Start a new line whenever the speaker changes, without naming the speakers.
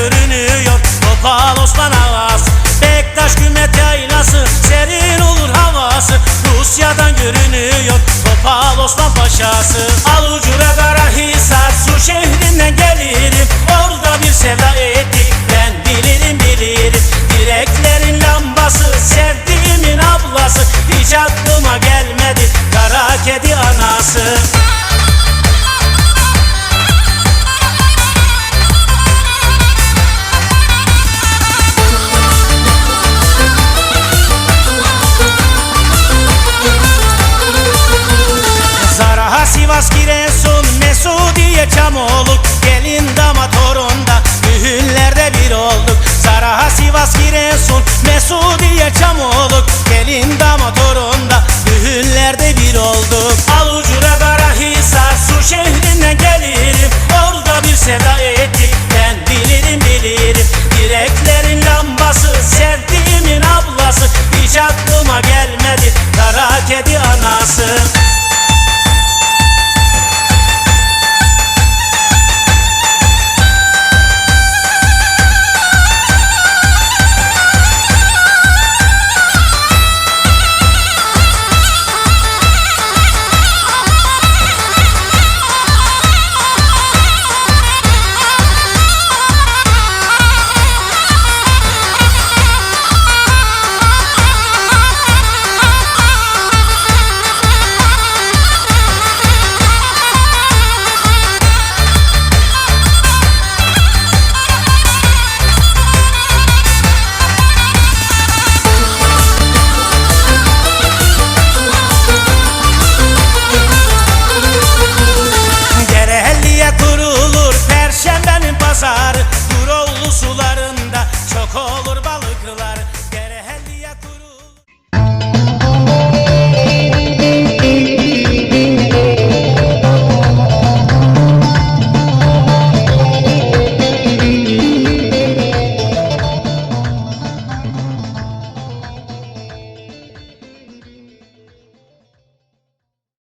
görünüyor Topal Topalos Manalas Bektaş Gümet yaylası. Serin olur havası Rusya'dan görünüyor. Topalos'tan paşası. Alucu ve Karahisar Su şehrinden gelirim. Orada bir sevda ettik Ben bilirim bilirim. Direklerin lambası Sevdiğimin ablası. Hiç aklıma gelmedi Kara kedi anası. sevdiğimin ablası. Hiç aklıma gelmedi. Kara kedi anası.